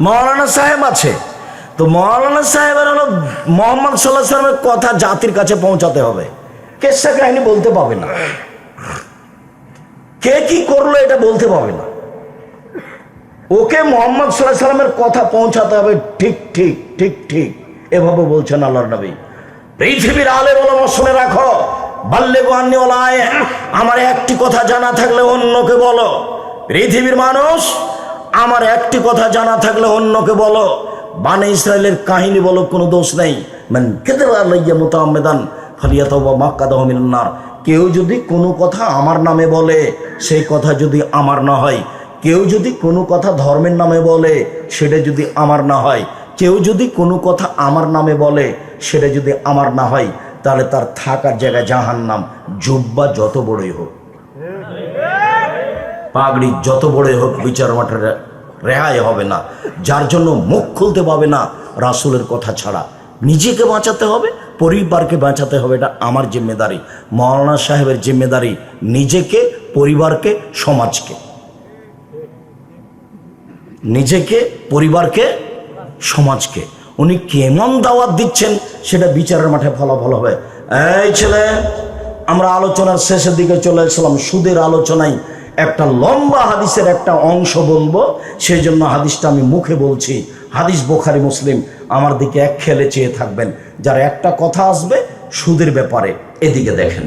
মৌলানা সাহেব আছে। তো মৌলানা সাহেবের হলো মোহাম্মদ সাল্লাহ সাল্লামের কথা জাতির কাছে পৌঁছাতে হবে। কেসা কাহিনী বলতে পাবে না। কে কি করল এটা বলতে পাবে না। ওকে মোহাম্মদ সাল্লাহ সাল্লামের কথা পৌঁছাতে হবে ঠিক ঠিক ঠিক ঠিক। এভাবে বলছেন আল্লাহর নবী। পৃথিবীর আলে বলো শুনে রাখো। বাল্যে গোয়ান্নিওয়ালায় আমার একটি কথা জানা থাকলে অন্যকে বলো। পৃথিবীর মানুষ আমার একটি কথা জানা থাকলে অন্যকে বলো। বানে ইসরায়েলের কাহিনী বলো, কোনো দোষ নেই। মান কেতে আল্লাইয়া মুতামেদান ফালিয়াত বা মিনান্নার। কেউ যদি কোনো কথা আমার নামে বলে, সেই কথা যদি আমার না হয়। কেউ যদি কোনো কথা ধর্মের নামে বলে, সেটা যদি আমার না হয়। কেউ যদি কোনো কথা আমার নামে বলে, সেটা যদি আমার না হয়, তাহলে তার থাকার জায়গায় জাহান নাম জুব্বা যত বড়ই হোক। পাগড়ি যত বড়ই হোক বিচার মাঠে রেহাই হবে না। যার জন্য মুখ খুলতে পাবে না রাসুলের কথা ছাড়া। নিজেকে বাঁচাতে হবে, পরিবারকে বাঁচাতে হবে, এটা আমার জিম্মেদারি মৌলানা সাহেবের জিম্মেদারি, নিজেকে, পরিবারকে, সমাজকে। নিজেকে, পরিবারকে, সমাজকে। উনি কেমন দাওয়াত দিচ্ছেন, সেটা বিচারের মাঠে ফলাফল হবে। এই ছেলে, আমরা আলোচনার শেষের দিকে চলে এসেছিলাম, সুদের আলোচনায়। একটা লম্বা হাদিসের একটা অংশ বলব সেই জন্য হাদিসটা আমি মুখে বলছি। হাদিস বোখারি, মুসলিম, আমার দিকে এক খেলে চেয়ে থাকবেন। যার একটা কথা আসবে, সুদের ব্যাপারে এদিকে দেখেন।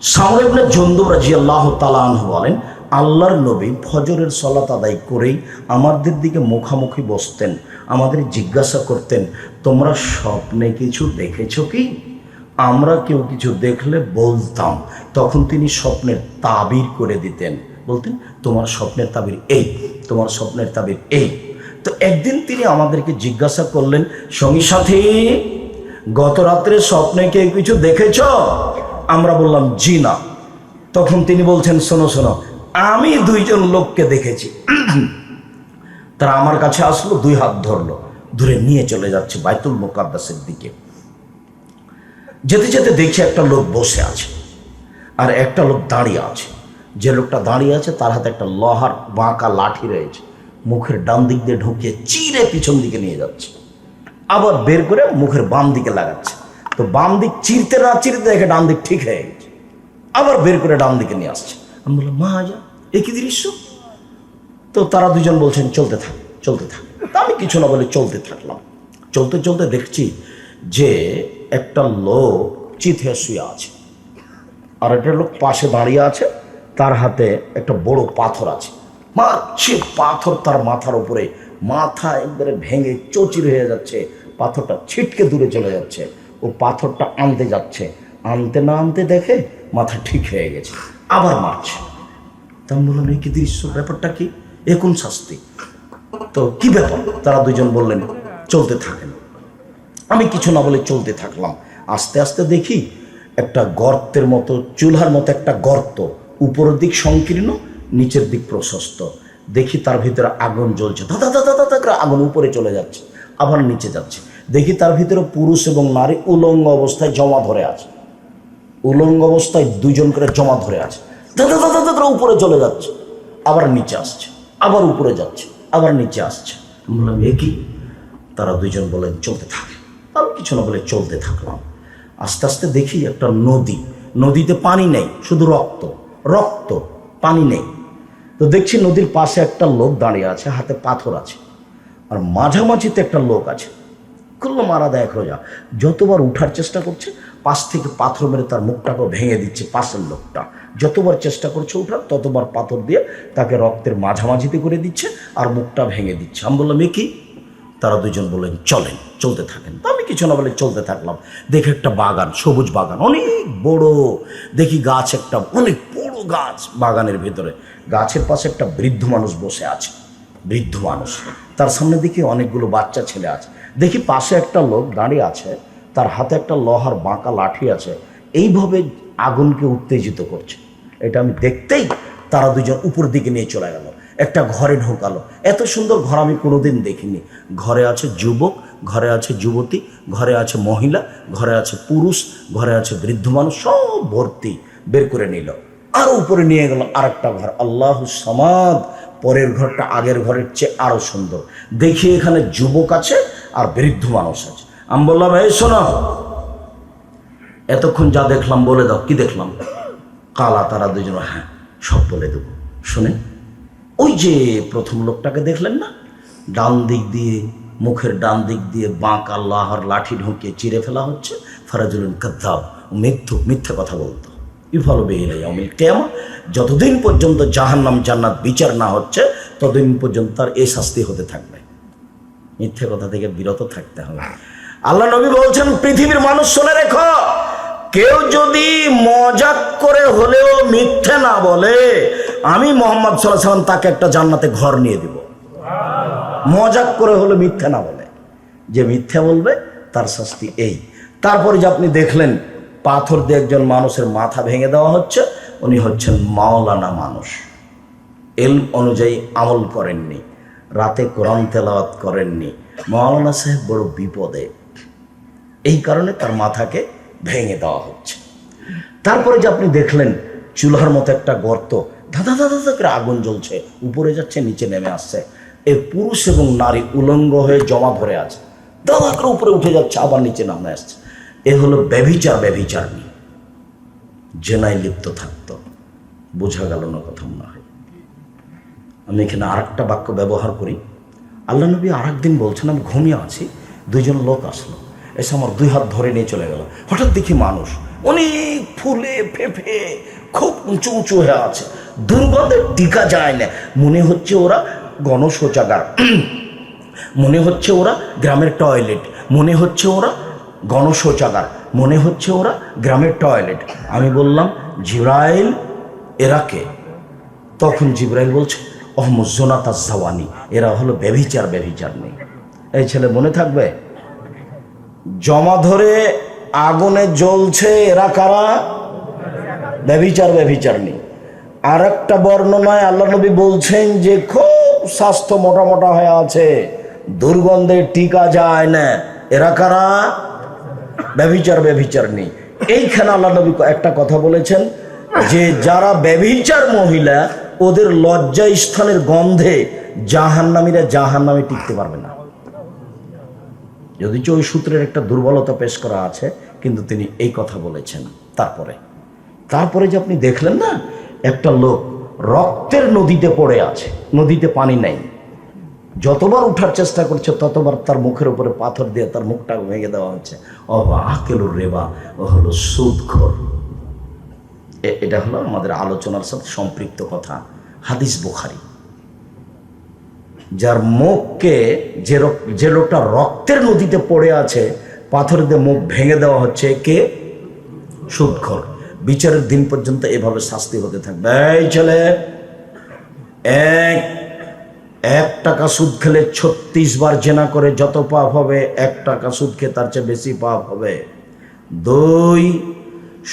সামরিবনে জন্দু রাজি আল্লাহ তালাহ বলেন, আল্লাহর নবী ফজরের সলাত আদায় করেই আমাদের দিকে মুখামুখি বসতেন, আমাদের জিজ্ঞাসা করতেন, তোমরা স্বপ্নে কিছু দেখেছ কি? আমরা কেউ কিছু দেখলে বলতাম, তখন তিনি স্বপ্নের তাবির করে দিতেন। বলতেন তোমার স্বপ্নের তাবির এই, তোমার স্বপ্নের তাবির এই। তো একদিন তিনি আমাদেরকে জিজ্ঞাসা করলেন, সঙ্গী সাথে, গত রাত্রে স্বপ্নে কেউ কিছু দেখেছ? আমরা বললাম, জি না। তখন তিনি বলছেন, শোনো শোনো, আমি দুইজন লোককে দেখেছি। তারা আমার কাছে আসলো, দুই হাত ধরলো, ধরে নিয়ে চলে যাচ্ছে বাইতুল মোকাদ্দাসের দিকে। যেতে যেতে দেখছি একটা লোক বসে আছে, আর একটা লোক দাঁড়িয়ে আছে। যে লোকটা দাঁড়িয়ে আছে, তার হাতে একটা লোহার বাঁকা লাঠি রয়েছে। মুখের ডান দিক দিয়ে ঢুকিয়ে চিরে পিছন দিকে নিয়ে যাচ্ছে। আবার বের করে মুখের বাম দিকে লাগাচ্ছে। তো বাম দিক চিরতে না চিরতে দেখে ডান দিক ঠিক হয়ে গেছে। আবার বের করে ডান দিকে নিয়ে আসছে। আমি বললাম, মা যা একই দৃশ্য? তো তারা দুজন বলছেন, চলতে থাক চলতে থাক। তা আমি কিছু না বলে চলতে থাকলাম। চলতে চলতে দেখছি যে একটা লোক চিথে শুয়ে আছে। আর একটা লোক পাশে দাঁড়িয়ে আছে। তার হাতে একটা বড় পাথর আছে। মারছে পাথর তার মাথার উপরে, মাথা একবারে ভেঙে চচির হয়ে যাচ্ছে, পাথরটা ছিটকে দূরে চলে যাচ্ছে, ও পাথরটা আনতে যাচ্ছে। আনতে না আনতে দেখে মাথা ঠিক হয়ে গেছে, আবার মারছে। তা বললাম এই কি দৃশ্য? ব্যাপারটা কি? এ কোন শাস্তি? তো কি ব্যাপার? তারা দুজন বললেন, চলতে থাকেন। আমি কিছু না বলে চলতে থাকলাম। আস্তে আস্তে দেখি একটা গর্তের মতো চুলহার মতো একটা গর্ত। উপরের দিক সংকীর্ণ, নিচের দিক প্রশস্ত। দেখি তার ভিতরে আগুন জ্বলছে। দাদা দাদা দাদা করে আগুন উপরে চলে যাচ্ছে, আবার নিচে যাচ্ছে। দেখি তার ভিতরে পুরুষ এবং নারী উলঙ্গ অবস্থায় জমা ধরে আছে। উলঙ্গ অবস্থায় দুজন করে জমা ধরে আছে। দাদা দাদা দাদা উপরে চলে যাচ্ছে, আবার নিচে আসছে, আবার উপরে যাচ্ছে, আবার নিচে আসছে। বললাম, এ কি? তারা দুজন বলেন চলতে থাকে। আমি কিছু না বলে চলতে থাকলাম। আস্তে আস্তে দেখি একটা নদী, নদীতে পানি নেই, শুধু রক্ত। রক্ত, পানি নেই। তো দেখছি নদীর পাশে একটা লোক দাঁড়িয়ে আছে, হাতে পাথর আছে। আর মাঝামাঝিতে একটা লোক আছে। করল মারা দেয় রোজা যতবার উঠার চেষ্টা করছে, পাশ থেকে পাথর মেরে তার মুখটাকে ভেঙে দিচ্ছে পাশের লোকটা। যতবার চেষ্টা করছে উঠার, ততবার পাথর দিয়ে তাকে রক্তের মাঝামাঝিতে করে দিচ্ছে আর মুখটা ভেঙে দিচ্ছে। আমি বললাম, এ কি? তারা দুজন বললেন, চলেন। চলতে থাকেন। তো আমি কিছু না বলে চলতে থাকলাম। দেখে একটা বাগান, সবুজ বাগান, অনেক বড়। দেখি গাছ একটা, অনেক বড় গাছ বাগানের ভেতরে। গাছের পাশে একটা বৃদ্ধ মানুষ বসে আছে। বৃদ্ধ মানুষ। তার সামনে দেখি অনেকগুলো বাচ্চা ছেলে আছে। দেখি পাশে একটা লোক দাঁড়িয়ে আছে। তার হাতে একটা লোহার বাঁকা লাঠি আছে। এইভাবে আগুনকে উত্তেজিত করছে। এটা আমি দেখতেই তারা দুজন উপর দিকে নিয়ে চলে গেল। একটা ঘরে ঢোকালো। এত সুন্দর ঘর আমি কোনোদিন দেখিনি। ঘরে আছে যুবক ঘরে আছে যুবতী, ঘরে আছে মহিলা, ঘরে আছে পুরুষ, ঘরে আছে বৃদ্ধ মানুষ, সব ভর্তি। বের করে নিল। আরও উপরে নিয়ে গেল আরেকটা ঘর। আল্লাহ সমাদ, পরের ঘরটা আগের ঘরের চেয়ে আরও সুন্দর। দেখি এখানে যুবক আছে আর বৃদ্ধ মানুষ আছে। আমি বললাম, এই শোনো। এতক্ষণ যা দেখলাম, বলে দাও। কি দেখলাম? কালা তারা দুজন হ্যাঁ সব বলে দেবো। শুনে? ওই যে প্রথম লোকটাকে দেখলেন না? ডান দিক দিয়ে মুখের ডান দিক দিয়ে বাঁক আল্লাহর লাঠি ঢুকিয়ে চিরে ফেলা হচ্ছে। ফরাজুল কদ্দাব মিথ্যু মিথ্যে কথা বলতো। ইফল বেহিলে অমিল কেমন যতদিন পর্যন্ত জাহান্নাম জান্নাত বিচার না হচ্ছে, ততদিন পর্যন্ত তার এই শাস্তি হতে থাকবে। মিথ্যে কথা থেকে বিরত থাকতে হবে। আল্লাহ নবী বলছেন, পৃথিবীর মানুষ শুনে রেখো, কেউ যদি মজাক করে হলেও মিথ্যে না বলে, আমি মোহাম্মদ সাল্লাহ সাল্লাম তাকে একটা জান্নাতে ঘর নিয়ে দিব। মজাক করে হলে মিথ্যে না বলে। যে মিথ্যে বলবে, তার শাস্তি এই। তারপরে যে আপনি দেখলেন, পাথর দিয়ে একজন মানুষের মাথা ভেঙে দেওয়া হচ্ছে, উনি হচ্ছেন মাওলানা মানুষ। এল অনুযায়ী আমল করেননি। রাতে কোরআন তেলাওয়াত করেননি। মাওলানা সাহেব বড় বিপদে। এই কারণে তার মাথাকে ভেঙে দেওয়া হচ্ছে। তারপরে যে আপনি দেখলেন, চুলার মতো একটা গর্ত ধাঁধা ধাঁধা করে আগুন জ্বলছে, উপরে যাচ্ছে, নিচে নেমে আসছে। এই পুরুষ এবং নারী উলঙ্গ হয়ে জমা ধরে আছে। দাদা করে উপরে উঠে যাচ্ছে, আবার নিচে নামে আসছে। এ হলো ব্যভিচার ব্যভিচার নিয়ে। জেনায় লিপ্ত থাকতো। বোঝা গেল না কথা মনে হয়। আমি এখানে আর একটা বাক্য ব্যবহার করি। আল্লাহ নবী আর একদিন বলছেন, আমি ঘুমিয়ে আছি, দুইজন লোক আসলো। এসে আমার দুই হাত ধরে নিয়ে চলে গেল। হঠাৎ দেখি মানুষ, অনেক ফুলে ফেফে খুব উঁচু উঁচু হয়ে আছে। দুর্গন্ধে টিকা যায় না। মনে হচ্ছে ওরা গণশৌচাগার। মনে হচ্ছে ওরা গ্রামের টয়লেট। মনে হচ্ছে ওরা গণশৌচাগার। মনে হচ্ছে ওরা গ্রামের টয়লেট। আমি বললাম, জিব্রাইল এরাকে তখন জিব্রাইল বলছে অহমজোনাতা জাওয়ানি এরা হলো ব্যভিচার ব্যভিচার নেই এই ছেলে মনে থাকবে? জমা ধরে আগুনে জ্বলছে এরা কারা? ব্যভিচার ব্যভিচার নেই আর একটা বর্ণনায় আল্লাহ নবী বলছেন যে খুব স্বাস্থ্য মোটা মোটা হয়ে আছে। দুর্গন্ধে টিকা যায় না। এরা কারা? ব্যভিচার ব্যভিচার নেই এইখানে আল্লাহ নবী একটা কথা বলেছেন যে, যারা ব্যভিচার মহিলা, ওদের লজ্জা স্থানের গন্ধে জাহান্নামীরা জাহান্নামে টিকতে পারবে না। যদিচ ওই সূত্রের একটা দুর্বলতা পেশ করা আছে, কিন্তু তিনি এই কথা বলেছেন। তারপরে তারপরে যে আপনি দেখলেন না, একটা লোক রক্তের নদীতে পড়ে আছে, নদীতে পানি নাই। যতবার উঠার চেষ্টা করছে, ততবার তার মুখের উপরে পাথর দিয়ে তার মুখটা ভেঙে দেওয়া হচ্ছে। অবা আকেলুর রেবা ও হলো সুদখোর। এটা হলো আমাদের আলোচনার সাথে সম্পৃক্ত কথা। হাদিস বুখারি। যার মুখকে যে যে লোকটা রক্তের নদীতে পড়ে আছে, পাথর দিয়ে মুখ ভেঙে দেওয়া হচ্ছে, কে? সুদখর। বিচারের দিন পর্যন্ত এভাবে শাস্তি হতে থাকবে। এই ছেলে, এক এক টাকা সুদ খেলে ছত্রিশ বার জেনা করে যত পাপ হবে, এক টাকা সুদ খেয়ে তার চেয়ে বেশি পাপ হবে। দুই,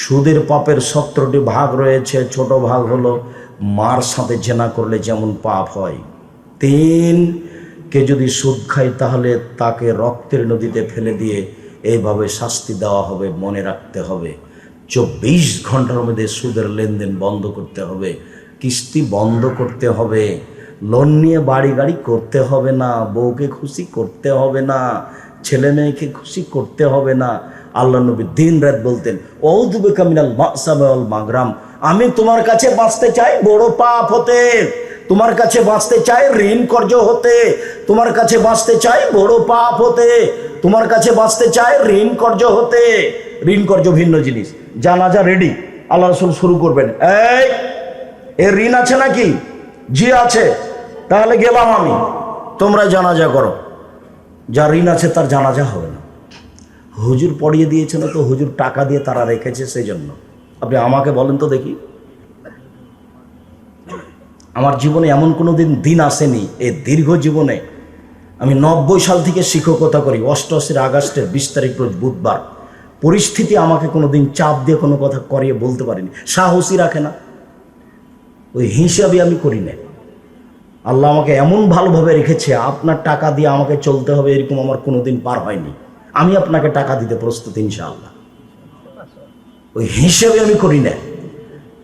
সুদের পাপের সতেরোটি ভাগ রয়েছে, ছোট ভাগ হলো মার সাথে জেনা করলে যেমন পাপ হয়। তিন, কে যদি সুদ খায় তাহলে তাকে রক্তের নদীতে ফেলে দিয়ে এইভাবে শাস্তি দেওয়া হবে, মনে রাখতে হবে। চব্বিশ ঘণ্টার মধ্যে সুদের লেনদেন বন্ধ করতে হবে, কিস্তি বন্ধ করতে হবে লোন নিয়ে বাড়ি গাড়ি করতে হবে না, বউকে খুশি করতে হবে না, ছেলে মেয়েকে খুশি করতে হবে না। আল্লাহ নবী দিন রাত বলতেন ঔদুবে কামিনাল মাসাল মাগরাম, আমি তোমার কাছে বাঁচতে চাই বড় পাপ হতে, তোমার কাছে বাঁচতে চাই ঋণ কর্য হতে, তোমার কাছে বাঁচতে চাই বড় পাপ হতে, তোমার কাছে বাঁচতে চাই ঋণ কর্য হতে। ঋণ কর্য ভিন্ন জিনিস। জানাজা রেডি আল্লাহ রসুল শুরু করবেন। এই, এর ঋণ আছে নাকি? জি আছে। তাহলে গেলাম আমি। তোমরা জানাজা করো। যার ঋণ আছে তার জানাজা হবে না। হুজুর পড়িয়ে দিয়েছে না তো হুজুর টাকা দিয়ে তারা রেখেছে সেই জন্য আপনি আমাকে বলেন তো দেখি। আমার জীবনে এমন কোনো দিন দিন আসেনি। এই দীর্ঘ জীবনে আমি নব্বই সাল থেকে শিক্ষকতা করি। অষ্টআশির আগস্টের বিশ তারিখ রোজ বুধবার। পরিস্থিতি আমাকে কোনো দিন চাপ দিয়ে কোনো কথা করিয়ে বলতে পারিনি। সাহসী রাখে না। ওই হিসাবে আমি করি না। আল্লাহ আমাকে এমন ভালোভাবে রেখেছে, আপনার টাকা দিয়ে আমাকে চলতে হবে এরকম আমার কোনো দিন পার হয়নি। আমি আপনাকে টাকা দিতে প্রস্তুত, ইনশাআল্লাহ। ওই হিসেবে আমি করি না।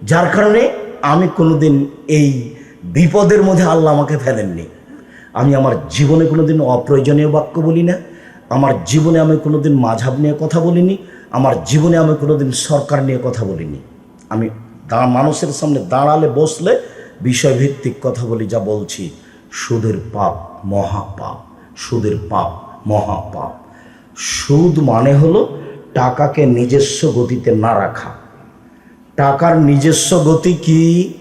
যার কারণে আমি কোনোদিন এই বিপদের মধ্যে আল্লাহ আমাকে ফেলেননি। আমি আমার জীবনে কোনোদিন অপ্রয়োজনীয় বাক্য বলি না। আমার জীবনে আমি কোনোদিন মাঝাব নিয়ে কথা বলিনি, আমার জীবনে আমি কোনোদিন সরকার নিয়ে কথা বলিনি। আমি মানুষের সামনে দাঁড়ালে, বসলে বিষয়ভিত্তিক কথা বলি, যা বলছি, সুদের পাপ মহাপাপ, সুদের পাপ মহাপাপ। সুদ মানে হলো টাকাকে নিজস্ব গতিতে না রাখা। টাকার নিজস্ব গতি কি?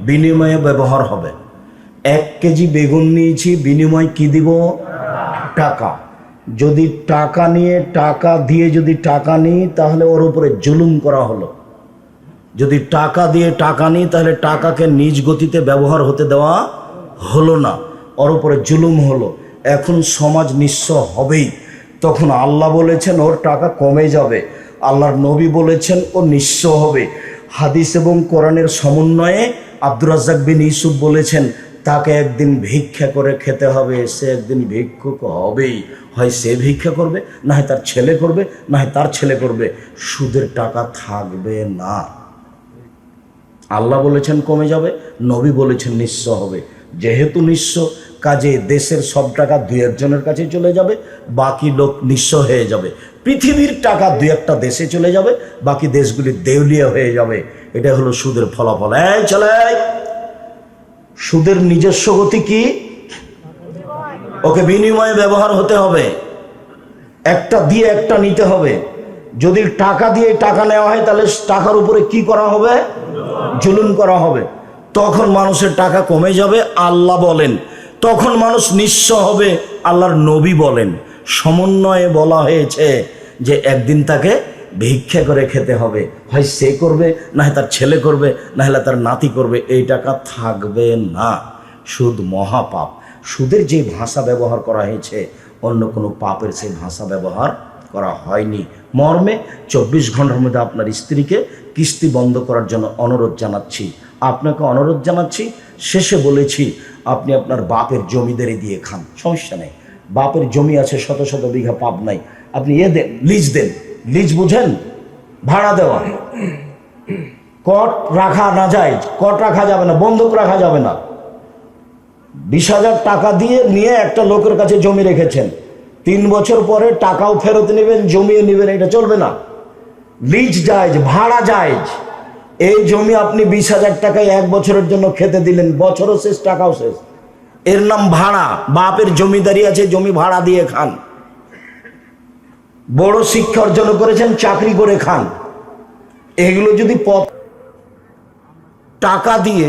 বিনিময়ে ব্যবহার হবে। এক কেজি বেগুন নিয়েছি, বিনিময় কি দিব? টাকা। যদি টাকা নিয়ে, টাকা দিয়ে যদি টাকা নিই, তাহলে ওর উপরে জুলুম করা হলো। যদি টাকা দিয়ে টাকা নিই, তাহলে টাকাকে নিজ গতিতে ব্যবহার হতে দেওয়া হলো না। ওর উপরে জুলুম হলো। এখন সমাজ নিঃস্ব হবেই। তখন আল্লাহ বলেছেন, ওর টাকা কমে যাবে। আল্লাহর নবী বলেছেন, ও নিঃস্ব হবে। হাদিস এবং কোরআনের সমন্বয়ে আব্দুর রাজ্জাক বিন ইউসুফ বলেছেন তাকে একদিন ভিক্ষা করে খেতে হবে, সে একদিন ভিক্ষুক হবেই। হয় সে ভিক্ষা করবে, না হয় তার ছেলে করবে, না হয় তার ছেলে করবে। সুদের টাকা থাকবে না। আল্লাহ বলেছেন কমে যাবে, নবী বলেছেন নিঃস্ব হবে। যেহেতু নিঃস্ব, কাজে দেশের সব টাকা দু একজনের কাছে চলে যাবে, বাকি লোক নিঃস্ব হয়ে যাবে। পৃথিবীর টাকা দু একটা দেশে চলে যাবে, বাকি দেশগুলি দেউলিয়া হয়ে যাবে। এটা হলো সুদের ফলাফল। এই চলে সুদের নিজস্ব গতি কি? ওকে বিনিময়ে ব্যবহার হতে হবে। একটা দিয়ে একটা নিতে হবে। যদি টাকা দিয়ে টাকা নেওয়া হয়, তাহলে টাকার উপরে কি করা হবে? জুলুম করা হবে। তখন মানুষের টাকা কমে যাবে, আল্লাহ বলেন। তখন মানুষ নিঃস্ব হবে, আল্লাহর নবী বলেন। সমন্বয়ে বলা হয়েছে যে একদিন তাকে ভিক্ষা করে খেতে হবে। হয় সে করবে, না তার ছেলে করবে, না হলে তার নাতি করবে। এই টাকা থাকবে না। সুদ মহাপাপ। সুদের যে ভাষা ব্যবহার করা হয়েছে, অন্য কোনো পাপের সেই ভাষা ব্যবহার করা হয়নি। মর্মে চব্বিশ ঘণ্টার মধ্যে আপনার স্ত্রীকে কিস্তি বন্ধ করার জন্য অনুরোধ জানাচ্ছি। আপনাকে অনুরোধ জানাচ্ছি, শেষে বলেছি, আপনি আপনার বাপের জমিদারি দিয়ে খান। সমস্যা নেই। বাপের জমি আছে, শত শত বিঘা পাপ নাই। আপনি এ দেন, লিজ দেন। লিজ বুঝেন? ভাড়া দেওয়া। কট রাখা না যায়, কট রাখা যাবে না বন্ধক রাখা যাবে না। বিশ হাজার টাকা দিয়ে নিয়ে একটা লোকের কাছে জমি রেখেছেন। তিন বছর পরে টাকাও ফেরত নেবেন, জমিও নেবেন, এটা চলবে না। লিজ জায়জ ভাড়া জায়জ এই জমি আপনি বিশ হাজার টাকায় এক বছরের জন্য খেতে দিলেন, বছরও শেষ, টাকাও শেষ। এর নাম ভাড়া, বাপের জমিদারি আছে, জমি ভাড়া দিয়ে খান। বড় শিক্ষা অর্জন করেছেন চাকরি করে খান। এগুলো যদি পথ টাকা দিয়ে,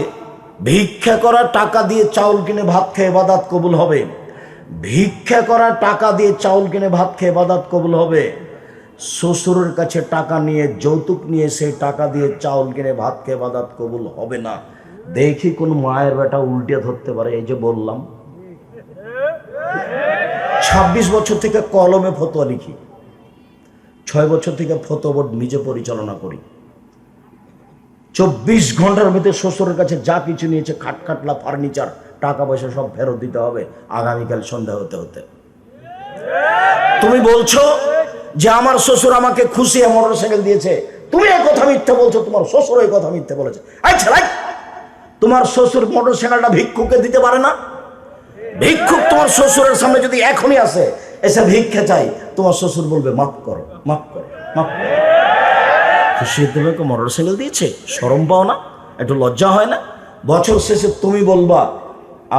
ভিক্ষা করা টাকা দিয়ে চাউল কিনে ভাত খেয়ে বাদাত কবুল হবে। ভিক্ষা করা টাকা দিয়ে চাউল কিনে ভাত খেয়ে বাদাত কবুল হবে। শ্বশুরের কাছে টাকা নিয়ে, যৌতুক নিয়ে সেই টাকা দিয়ে চাউল কিনে ভাত খেয়ে বাদাত কবুল হবে না। দেখি কোন মায়ের বেটা উল্টে ধরতে পারে, এই যে বললাম। ছাব্বিশ বছর থেকে কলমে ফতোয়া লিখি। ছয় বছর থেকে ফতোয়া বোর্ড নিজে পরিচালনা করি। চব্বিশ ঘণ্টার ভিতরে শ্বশুরের কাছে যা কিছু নিয়েছে খাটখাটলা ফার্নিচার, টাকা পয়সা সব ফেরত দিতে হবে আগামীকাল সন্ধ্যা হতে হতে। তুমি বলছো যে আমার শ্বশুর আমাকে খুশি মোটর সাইকেল দিয়েছে। তুমি এই কথা মিথ্যে বলছো, তোমার শ্বশুর এই কথা মিথ্যে বলেছে। ছেলাই তোমার শ্বশুর মোটর সাইকেলটা ভিক্ষুককে দিতে পারে না? ভিক্ষুক তোমার শ্বশুরের সামনে যদি এখনই আসে, এসে ভিক্ষে চাই তোমার শ্বশুর বলবে, মাফ করো মাফ করো মাফ করো। খুশি তোমাকে মোটর সাইকেল দিয়েছে সরম পাও না, একটু লজ্জা হয় না। বছর শেষে তুমি বলবা,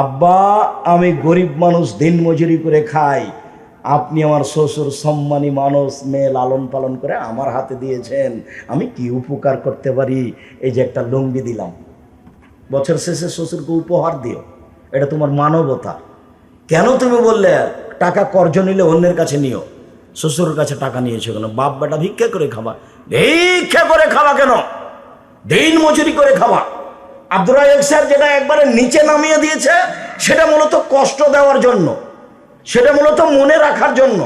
আব্বা, আমি গরিব মানুষ, দিন মজুরি করে খাই। আপনি আমার শ্বশুর, সম্মানী মানুষ, মেয়ে লালন পালন করে আমার হাতে দিয়েছেন। আমি কি উপকার করতে পারি? এই যে একটা লুঙ্গি দিলাম। বছর শেষে শ্বশুরকে উপহার দিও, এটা তোমার মানবতা। কেন তুমি বললে, টাকা কর্জ নিলে অন্যের কাছে নিও? শ্বশুরের কাছে টাকা নিয়েছে কেন? বাপ বেটা ভিক্ষা করে খাবা। ভিক্ষা করে খাওয়া কেন? দিন মজুরি করে খাওয়া আব্দুর স্যার যেটা একবারে নিচে নামিয়ে দিয়েছে, সেটা মূলত কষ্ট দেওয়ার জন্য, সেটা মূলত মনে রাখার জন্য।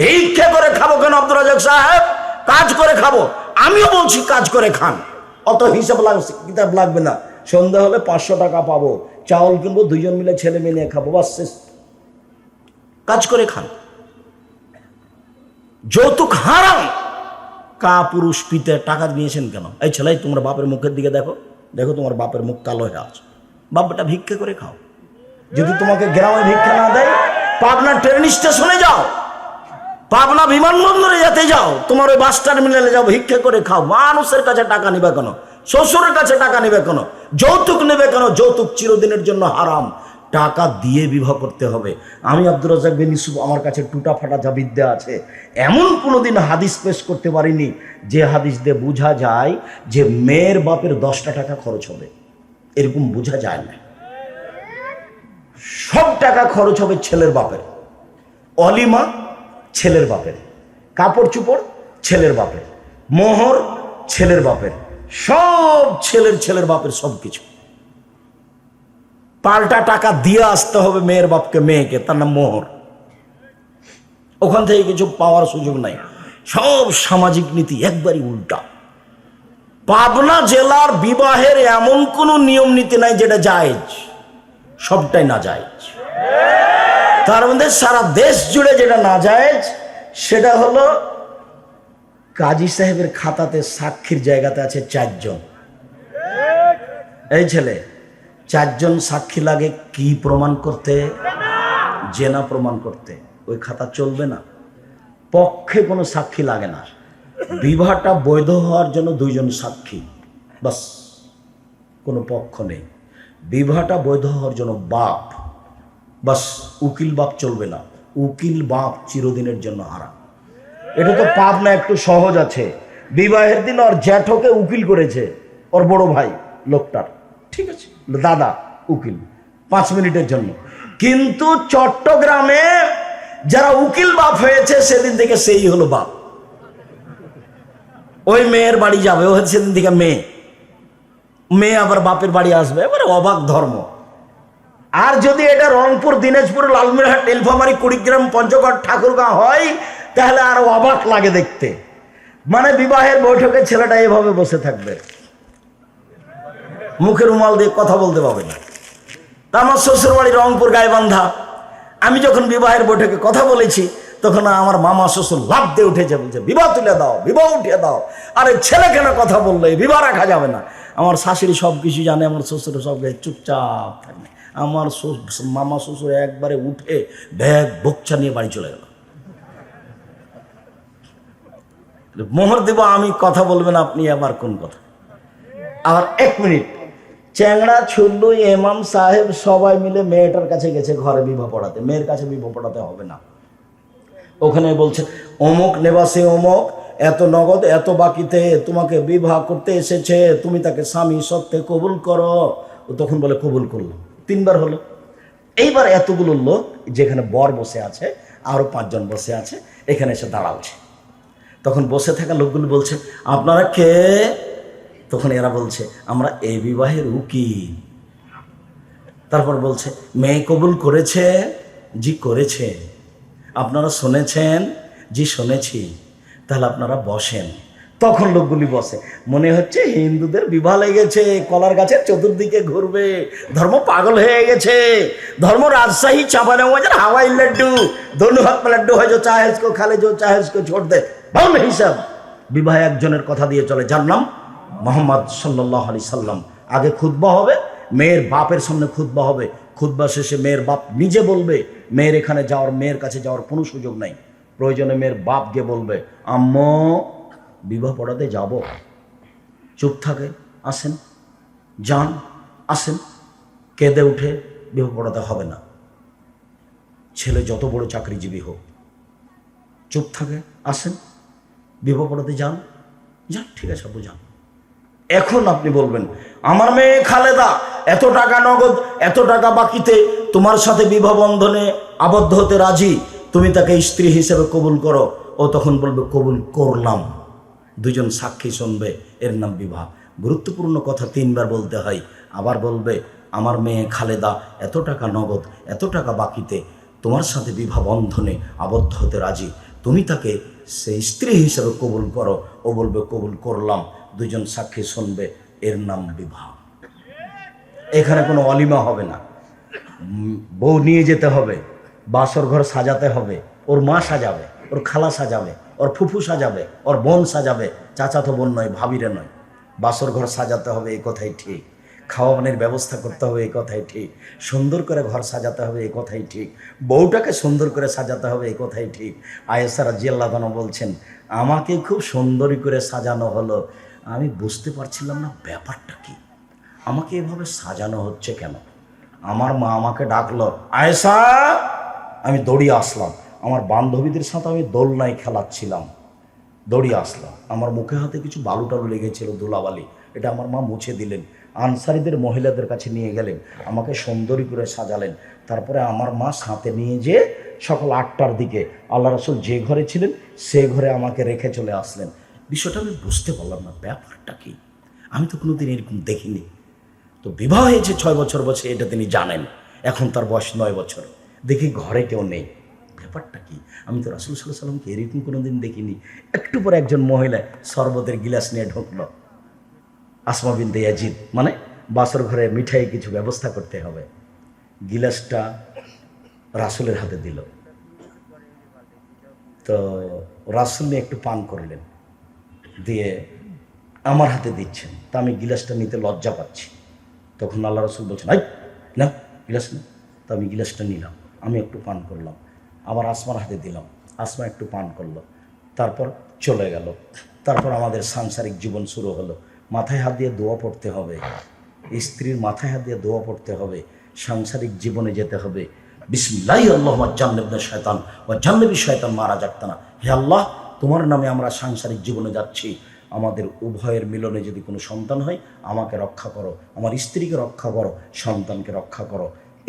ভিক্ষা করে খাব কেন আব্দুর সাহেব? কাজ করে খাব। আমিও বলছি কাজ করে খান। অত হিসাব লাগছে কিতাব লাগবে না। সন্ধ্যা হলে পাঁচশো টাকা পাবো। চাউল কিনবো, দুজন মিলে ছেলে মেয়ে খাব, বাস শেষ। কাজ করে খান। যৌতুক হারাম। কা পুরুষ পিতে টাকা নিয়েছেন কেন? এই ছেলে তোমার বাপের মুখের দিকে দেখো। দেখো তোমার বাপের মুখ কালো হয়ে আছে। বাপ বেটা ভিক্ষা করে খাও। যদি তোমাকে গ্রামে ভিক্ষা না দেয়, পাবনা ট্রেন স্টেশনে যাও। পাবনা বিমানবন্দরে যেতে যাও। তোমার ওই বাস টার্মিনালে যাও, ভিক্ষা করে খাও। মানুষের কাছে টাকা নিবে কেন? শ্বশুরের কাছে টাকা নিবে কেন? যৌতুক নেবে কেন? যৌতুক চিরদিনের জন্য হারাম। টাকা দিয়ে বিবাহ করতে হবে। আমি আব্দুর রাজাক বিন ইউসুফ আমার কাছে টুটা ফাটা যা বিদ্যা আছে। এমন কোনোদিন হাদিস পেশ করতে পারিনি যে হাদিস দিয়ে বোঝা যায় যে মেয়ের বাপের দশটা টাকা খরচ হবে। এরকম বোঝা যায় না। সব টাকা খরচ হবে ছেলের বাপের। অলিমা, ছেলের বাপের। কাপড় চুপড়, ছেলের বাপের। মোহর, ছেলের বাপের। সব ছেলের ছেলের বাপের সব কিছু পাল্টা টাকা দিয়ে আসতে হবে মেয়ের বাপকে, মেয়েকে, তার নাম মোহর। ওখান থেকে কিছু পাওয়ার সুযোগ নাই। সব সামাজিক নীতি একবারই উল্টা। পাবনা জেলার বিবাহের এমন কোনো নিয়ম নীতি নাই যেটা জায়েজ। সবটাই না জায়েজ। তার মধ্যে সারা দেশ জুড়ে যেটা না জায়েজ, সেটা হলো কাজী সাহেবের খাতাতে সাক্ষীর জায়গাতে আছে চারজন। এই ছেলে চারজন সাক্ষী লাগে কি প্রমাণ করতে? জেনা প্রমাণ করতে। ওই খাতা চলবে না। পক্ষে কোনো সাক্ষী লাগে না। বিবাহটা বৈধ হওয়ার জন্য দুইজন সাক্ষী। বাস, কোনো পক্ষ নেই। বিবাহটা বৈধ হওয়ার জন্য বাপ। বাস, উকিল বাপ চলবে না। উকিল বাপ চিরদিনের জন্য হারা। এটা তো পাপ না একটু সহজ আছে। বিবাহের দিন ওর জ্যাঠকে উকিল করেছে। ওর বড় ভাই, লোকটার। ঠিক আছে? দাদা, উকিল, পাঁচ মিনিটের জন্য। কিন্তু চট্টগ্রামে যারা উকিল বাপ হয়েছে, সেদিন থেকে সেই হলো বাপ। ওই মেয়ের বাড়ি যাবে, ও সেদিন থেকে মেয়ে। মেয়ে আবার বাপের বাড়ি আসবে, এবারে অবাক ধর্ম। আর যদি এটা রংপুর, দিনাজপুর, লালমিরহাট, নীলফামারী, কুড়িগ্রাম, পঞ্চগড়, ঠাকুরগাঁ হয়, তাহলে আর অবাক লাগে দেখতে। মানে বিবাহের বৈঠকে ছেলেটা এভাবে বসে থাকবে। মুখের রুমাল দিয়ে কথা বলতে পারবে না। তা আমার শ্বশুর বাড়ি রংপুর গাইবান্ধা। আমি যখন বিবাহের বৈঠকে কথা বলেছি, তখন আমার মামা শ্বশুর লাভ দিয়ে উঠেছে, বলছে, বিবাহ তুলে দাও, বিবাহ উঠিয়ে দাও। আরে ছেলে কেন কথা বললে? বিবাহ রাখা যাবে না। আমার শাশুড়ি সব কিছু জানে, আমার শ্বশুর সব চুপচাপ থাকে। আমার মামা শ্বশুর একবারে উঠে ব্যাগ, বকচা নিয়ে বাড়ি চলে গেল। মোহর দেব, আমি কথা বলবেন, আপনি আবার কোন কথা? আর এক মিনিট। চ্যাংড়া, ছুল্লু, এমাম সাহেব সবাই মিলে মেয়েটার কাছে গেছে ঘরে বিবাহ পড়াতে। মেয়ের কাছে বিবাহ পড়াতে হবে না। ওখানে বলছে, অমুক নেবাসে অমুক, এত নগদ, এত বাকিতে তোমাকে বিবাহ করতে এসেছে, তুমি তাকে স্বামী সত্ত্বে কবুল করো। ও তখন বলে, কবুল করল তিনবার হলো। এইবার এতগুলো লোক যেখানে বর বসে আছে আরও পাঁচজন বসে আছে, এখানে এসে দাঁড়াচ্ছে। তখন বসে থাকা লোকগুলো বলছে, আপনারা কে? তখন এরা বলছে, আমরা এই বিবাহের উকিল। তারপর বলছে, মেয়ে কবুল করেছে, জি করেছে। আপনারা শুনেছেন, জি শুনেছি। তাহলে আপনারা বসেন। তখন লোকগুলি বসে, মনে হচ্ছে হিন্দুদের বিবাহ লেগেছে, কলার গাছের চতুর্দিকে ঘুরবে, ধর্ম পাগল হয়ে গেছে। ধর্ম রাজশাহী চাপানাওয়াজের হাওয়াই লাড্ডু ধনু হাত লাড্ডু হয় চাহেজকো খালে জো চাহেজকো ছোট দে। ভালো হিসাব, বিবাহ একজনের কথা দিয়ে চলে। যার নাম মোহাম্মদ সাল্লাহ আলি সাল্লাম। আগে খুতবা হবে, মেয়ের বাপের সামনে খুতবা হবে। খুতবা শেষে মেয়ের বাপ নিজে বলবে, মেয়ের এখানে যাওয়ার, মেয়ের কাছে যাওয়ার কোনো সুযোগ নাই। প্রয়োজনে মেয়ের বাপ গিয়ে বলবে, আম্ম, বিবাহ পড়াতে যাব। চুপ থাকে, আসেন, যান, আসেন। কেঁদে উঠে বিবাহ পড়াতে হবে না। ছেলে যত বড় চাকরিজীবী হোক, চুপ থাকে, আসেন, বিবাহ পড়াতে যান। যান, ঠিক আছে আপু, যান। এখন আপনি বলবেন, আমার মেয়ে খালেদা, এত টাকা নগদ, এত টাকা বাকিতে, তোমার সাথে বিবাহ বন্ধনে আবদ্ধ হতে রাজি, তুমি তাকে স্ত্রী হিসেবে কবুল করো। ও তখন বলবে, কবুল করলাম। দুজন সাক্ষী শুনবে, এর নাম বিবাহ। গুরুত্বপূর্ণ কথা তিনবার বলতে হয়। আবার বলবে, আমার মেয়ে খালেদা, এত টাকা নগদ, এত টাকা বাকিতে, তোমার সাথে বিবাহ বন্ধনে আবদ্ধ হতে রাজি। তুমি তাকে সে স্ত্রী হিসেবে কবুল করো। ও বলবে, কবুল করলাম। দুজন সাক্ষী শুনবে, এর নাম বিবাহ। এখানে কোনো অলিমা হবে না। বউ নিয়ে যেতে হবে, বাসর ঘর সাজাতে হবে, ওর মা সাজাবে, ওর খালা সাজাবে, ওর ফুফু সাজাবে, ওর বোন সাজাবে চাচাতো বোন নয়, ভাবিরে নয়। বাসর ঘর সাজাতে হবে এই কথাই ঠিক। খাওয়া পানির ব্যবস্থা করতে হবে এই কথাই ঠিক। সুন্দর করে ঘর সাজাতে হবে এই কথাই ঠিক। বউটাকে সুন্দর করে সাজাতে হবে এই কথাই ঠিক। আয়েসার জিয়াল্লাদানো বলছেন, আমাকে খুব সুন্দরী করে সাজানো হলো। আমি বুঝতে পারছিলাম না ব্যাপারটা কি। আমাকে এভাবে সাজানো হচ্ছে কেন? আমার মা আমাকে ডাকলো আয়েসা আমি দৌড়িয়ে আসলাম। আমার বান্ধবীদের সাথে আমি দোলনায় খেলাচ্ছিলাম। দৌড়িয়ে আসলাম। আমার মুখে হাতে কিছু বালু টালু লেগেছিল, ধুলাবালি। এটা আমার মা মুছে দিলেন। আনসারিদের মহিলাদের কাছে নিয়ে গেলেন। আমাকে সুন্দরী করে সাজালেন। তারপরে আমার মা সাঁতে নিয়ে যেয়ে সকাল আটটার দিকে আল্লাহ রসুল যে ঘরে ছিলেন, সে ঘরে আমাকে রেখে চলে আসলেন। বিষয়টা আমি বুঝতে পারলাম না, ব্যাপারটা কি? আমি তো কোনোদিন এরকম দেখিনি। তো বিবাহ হয়েছে ছয় বছর বছর এটা তিনি জানেন। এখন তার বয়স নয় বছর। দেখি ঘরে কেউ নেই। ব্যাপারটা কি? আমি তো রাসুল সাল্লাহ সাল্লামকে এরকম কোনো দিন দেখিনি। একটু পরে একজন মহিলা শরবতের গিলাস নিয়ে ঢুকলো। আসমা ইয়াজিদ মানে বাসর ঘরে মিঠাই কিছু ব্যবস্থা করতে হবে। গিলাসটা রাসুলের হাতে দিল। তো রাসুল নিয়ে একটু পান করলেন। দিয়ে আমার হাতে দিচ্ছেন। তা আমি গিলাসটা নিতে লজ্জা পাচ্ছি। তখন আল্লাহ রসুল বলছেন আই না গিলাস না তো আমি গিলাসটা নিলাম। আমি একটু পান করলাম। আবার আসমার হাতে দিলাম। আসমা একটু পান করল। তারপর চলে গেল। তারপর আমাদের সাংসারিক জীবন শুরু হলো। মাথায় হাত দিয়ে দোয়া পড়তে হবে। স্ত্রীর মাথায় হাত দিয়ে দোয়া পড়তে হবে। সাংসারিক জীবনে যেতে হবে। বিসমিল্লাহ আল্লাহ জান্নবনা শয়তান। ও জান্নবী শয়তান মারা যাকত না। হে আল্লাহ তোমার নামে আমরা সাংসারিক জীবনে যাচ্ছি। আমাদের উভয়ের মিলনে যদি কোনো সন্তান হয়, আমাকে রক্ষা করো। আমার স্ত্রীকে রক্ষা করো, সন্তানকে রক্ষা করো।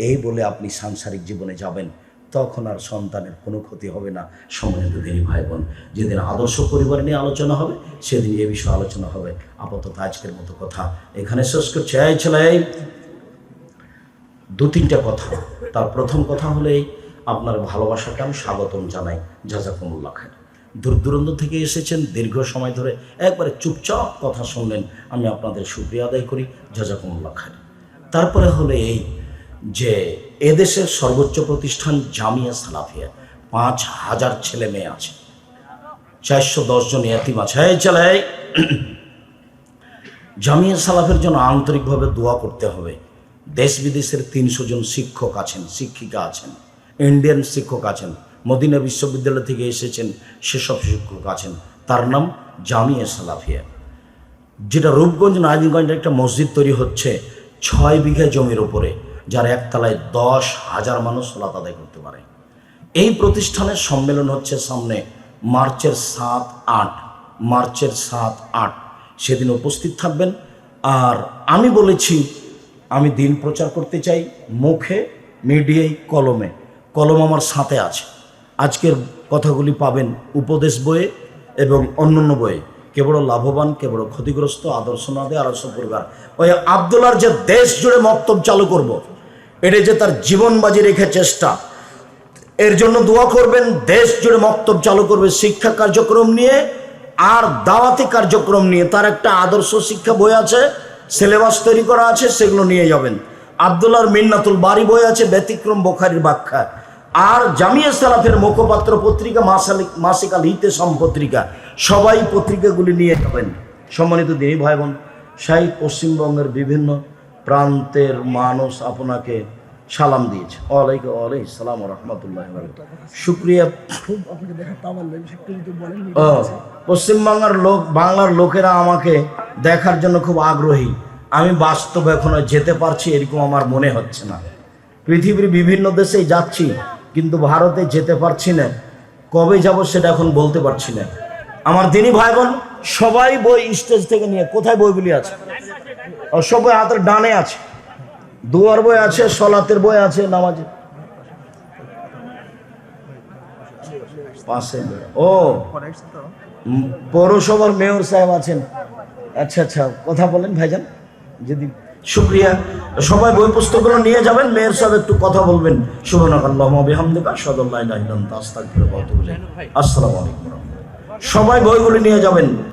এই বলে আপনি সাংসারিক জীবনে যাবেন। তখন আর সন্তানের কোনো ক্ষতি হবে না। সম্মানিত দিনী ভাই বোন যেদিন আদর্শ পরিবার নিয়ে আলোচনা হবে, সেদিন এ বিষয়ে আলোচনা হবে। আপাতত আজকের মতো কথা এখানে শেষ করছে। এই ছেলে দু তিনটা কথা। তার প্রথম কথা হলেই আপনার ভালোবাসাকে আমি স্বাগতম জানাই। জাজাকুমুল্লাহ খান দূর দূরান্ত থেকে এসেছেন। দীর্ঘ সময় ধরে একবারে চুপচাপ কথা শুনলেন। আমি আপনাদের সুক্রিয়া আদায় করি। জাজাকুমুল্লাহ খান তারপরে হলো এই যে এদেশের সর্বোচ্চ প্রতিষ্ঠান জামিয়া সালাফিয়া। পাঁচ হাজার ছেলে মেয়ে আছে। চারশো দশজন এতিম আছে। এই ছেলে এই। জামিয়া সালাফের জন্য আন্তরিকভাবে দোয়া করতে হবে। দেশ বিদেশের তিনশো জন শিক্ষক আছেন, শিক্ষিকা আছেন, ইন্ডিয়ান শিক্ষক আছেন। মদিনা বিশ্ববিদ্যালয় থেকে এসেছেন সেসব শিক্ষক আছেন। তার নাম জামিয়া সালাফিয়া যেটা রূপগঞ্জ নারায়ণগঞ্জের একটা মসজিদ তৈরি হচ্ছে ছয় বিঘা জমির ওপরে যার একতলায় দশ হাজার মানুষ সোলাত আদায় করতে পারে। এই প্রতিষ্ঠানের সম্মেলন হচ্ছে সামনে মার্চের সাত আট, মার্চের সাত আট। সেদিন উপস্থিত থাকবেন। আর আমি বলেছি, আমি দিন প্রচার করতে চাই মুখে, মিডিয়ায়, কলমে। কলম আমার সাথে আছে। আজকের কথাগুলি পাবেন উপদেশ বইয়ে এবং অন্যান্য বইয়ে। কে বড় লাভবান, কে বড় ক্ষতিগ্রস্ত, আদর্শ না দেয়, আদর্শ পরিবার। ওই আবদুল্লার যে দেশ জুড়ে মক্তব চালু করব। এটা যে তার জীবন বাজি রেখে চেষ্টা, এর জন্য দোয়া করবেন, দেশ জুড়ে মক্তব চালু করবে শিক্ষা কার্যক্রম নিয়ে, আর দাওয়াতি কার্যক্রম নিয়ে। তার একটা আদর্শ শিক্ষা বই আছে, সিলেবাস তৈরি করা আছে, সেগুলো নিয়ে যাবেন। আবদুল্লাহর মিন্নাতুল বাড়ি বই আছে, ব্যতিক্রম বোখারির ব্যাখ্যা। আর জামিয়া সালাফের মুখপাত্র পত্রিকা মাসালিক মাসিক আল পত্রিকা সবাই পত্রিকাগুলি নিয়ে যাবেন। সম্মানিত দিনী ভাই বোন সাই পশ্চিমবঙ্গের বিভিন্ন প্রান্তের মানুষ আপনাকে সালাম দিয়েছে। ওয়ালাইকুম ওয়ালাইকুম সালাম রহমতুল্লাহ ও পশ্চিমবাংলার লোক বাংলার লোকেরা আমাকে দেখার জন্য খুব আগ্রহী। আমি বাস্তব এখনও যেতে পারছি এরকম আমার মনে হচ্ছে না। পৃথিবীর বিভিন্ন দেশেই যাচ্ছি কিন্তু ভারতে যেতে পারছি না। কবে যাব সেটা এখন বলতে পারছি না। আমার দিনই ভাই বোন সবাই বই স্টেজ থেকে নিয়ে কোথায় বইগুলি আছে? ও সব বই হাতের ডানে আছে। দুয়ার বই আছে, সলাতের বই আছে, নামাজের। পাশে। ও পৌরসভার মেয়র সাহেব আছেন। আচ্ছা আচ্ছা কথা বলেন ভাইজান। যদি শুক্রিয়া। সবাই বই পুস্তকগুলো নিয়ে যাবেন, মেয়ের সাথে একটু কথা বলবেন। সুবহানাল্লাহ বিহামদিকা সাদাল্লাহ আলাইকুম সবাই বইগুলো নিয়ে যাবেন।